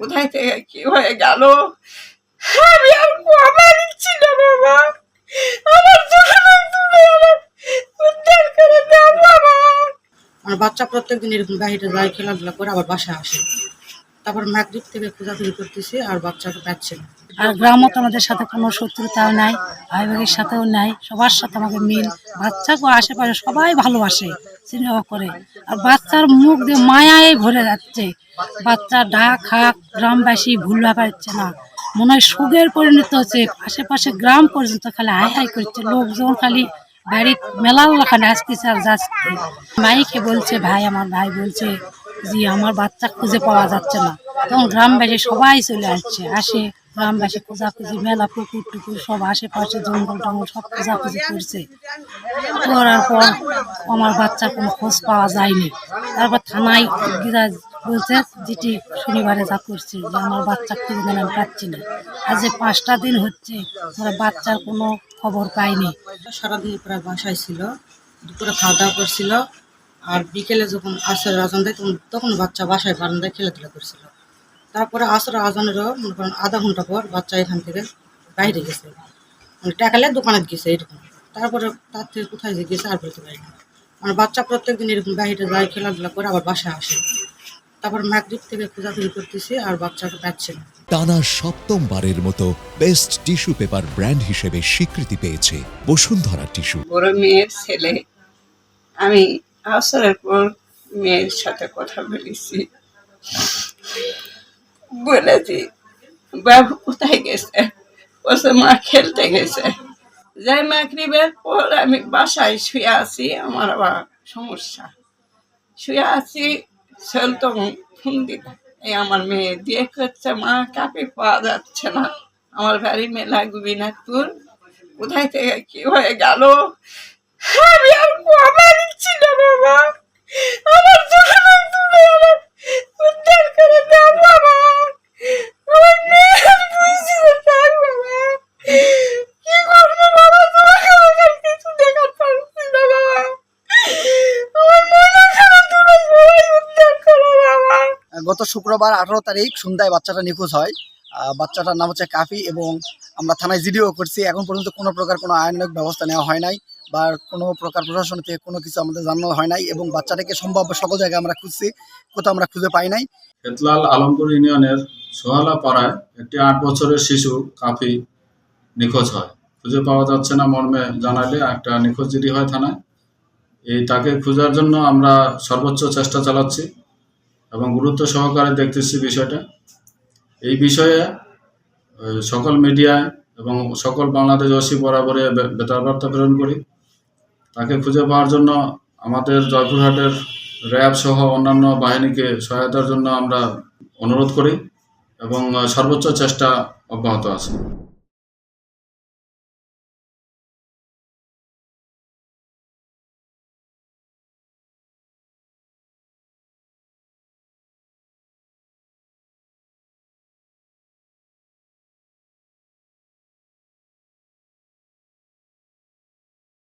কোথায় থেকে কি হয়ে গেল? আমি আর না, বাবা। আমার উদ্ধার করে দাও, বাবা। বাচ্চা প্রত্যেকদিন এরকম বাহিরে যায়, খেলাধুলা করে আবার বাসায় আসে। তারপর ম্যাকডিপ থেকে খোঁজাখুঁজি করতেছি আর বাচ্চাকে পাচ্ছে না। আর গ্রামও তো আমাদের সাথে কোনো শত্রুতাও নাই ভাই ভাইয়ের সাথেও নাই, সবার সাথে আমাদের মিল। বাচ্চাকে আশেপাশে সবাই ভালোবাসে সিনেমা করে। আর বাচ্চার মুখ দিয়ে মায়ায় ভরে যাচ্ছে। বাচ্চা ঢাক হাক, গ্রামবাসী ভুলবা পারছে না। মনে হয় সুখের পরিণত হচ্ছে। আশেপাশে গ্রাম পর্যন্ত খালি হাই হাই করছে। লোকজন খালি বাড়ির মেলার ওখানে আসতেছে আর যাচ্ছে। মাইকে বলছে, ভাই, আমার ভাই বলছে যে আমার বাচ্চা খুঁজে পাওয়া যাচ্ছে না। তখন গ্রামবাসী সবাই চলে আসছে, আসে গ্রামবাসী খোঁজাখুঁজি, মেলা, পুকুর, টুকুর সব আশেপাশে জঙ্গল, টঙ্গল সব খোঁজাখুঁজি করছে। করার পর আমার বাচ্চার কোনো খোঁজ পাওয়া যায়নি। তারপর থানায় বলছে, যেটি শনিবারে যা করছে, যে আমার বাচ্চা খুঁজে দেন আমি পাচ্ছি না। আজ যে পাঁচটা দিন হচ্ছে, আমরা বাচ্চার কোনো খবর পাইনি। সারাদিন প্রায় বাসায় ছিল, দুপুরে খাওয়া দাওয়া করছিল আর বিকেলে যখন আসর আজান দেয় তখন তখন বাচ্চা বাসায় বারান্দায় খেলাধুলা করছিল। তারপরে আসর আজানেরও মনে করেন আধা ঘণ্টা পর বাচ্চা এখান থেকে বাইরে গেছে। মানে টাকালে দোকানে গেছে এরকম। তারপরে তার থেকে কোথায় যে গেছে আর বলতে পারি না। মানে বাচ্চা প্রত্যেক দিন এরকম বাইরে যায় খেলাধুলা করে আবার বাসায় আসে। তারপর ম্যাকডিপ থেকে খোঁজাখুঁজি করতেছি আর বাচ্চাকে পাচ্ছে না। টানা সপ্তমবারের মতো বেস্ট টিস্যু পেপার ব্র্যান্ড হিসেবে স্বীকৃতি পেয়েছে বসুন্ধরা টিস্যু। বড় মেয়ের ছেলে। আমি আসরের পর মেয়ের সাথে কথা বলেছি। বলেছি বাবু কোথায় গেছে? বলছে, মা খেলতে গেছে। যাই মাগরিবের পর আমি বাসায় শুয়ে আছি, আমার আবার সমস্যা। শুয়ে আছি, ছেল তো ফোন দিল। এই আমার মেয়ে দিয়ে করছে, মা কাপে পাওয়া যাচ্ছে না। আমার বাড়ি মেলা গোবিনাথপুর। কোথায় থেকে কি হয়ে গেল? আমি আর আমার ইচ্ছি না বাবা আমার চোখে তুলে আমার উদ্ধার করে দাও বাবা আমার মেয়ের বুঝিয়ে থাক বাবা কি করব বাবা তোমাকে আমার কিছু দেখার পারছি না বাবা আমার মনে খারাপ তুমি সবাই উদ্ধার করো বাবা গত শুক্রবার আঠারো তারিখ সন্ধ্যায় বাচ্চাটা নিখোঁজ হয়। বাচ্চাটার নাম হচ্ছে কাফি এবং আমরা থানায় জিডিও করছি। এখন পর্যন্ত কোনো প্রকার কোনো আইনানুগ ব্যবস্থা নেওয়া হয় নাই বা কোনো প্রকার প্রশাসন থেকে কোনো কিছু আমাদের জানানো হয় নাই এবং বাচ্চাটাকে সম্ভাব্য সকল জায়গায় আমরা খুঁজছি, কোথাও আমরা খুঁজে পাই নাই। হেতলাল আলমপুর ইউনিয়নের সোহালা পাড়ায় একটি আট বছরের শিশু কাফি নিখোঁজ হয়। খুঁজে পাওয়া যাচ্ছে না মর্মে জানালে একটা নিখোঁজ জিডি হয় থানায়। এই তাকে খোঁজার জন্য আমরা সর্বোচ্চ চেষ্টা চালাচ্ছি। এবং গুরুত্ব সহকারে দেখতেছি বিষয়টা। এই বিষয়ে সকল মিডিয়ায় এবং সকল বাংলাদেশ অসি বরাবরে বেতার বার্তা প্রেরণ করি। তাকে খুঁজে পাওয়ার জন্য আমাদের জয়পুরহাটের র্যাব সহ অন্যান্য বাহিনীকে সহায়তার জন্য আমরা অনুরোধ করি এবং সর্বোচ্চ চেষ্টা অব্যাহত আছে।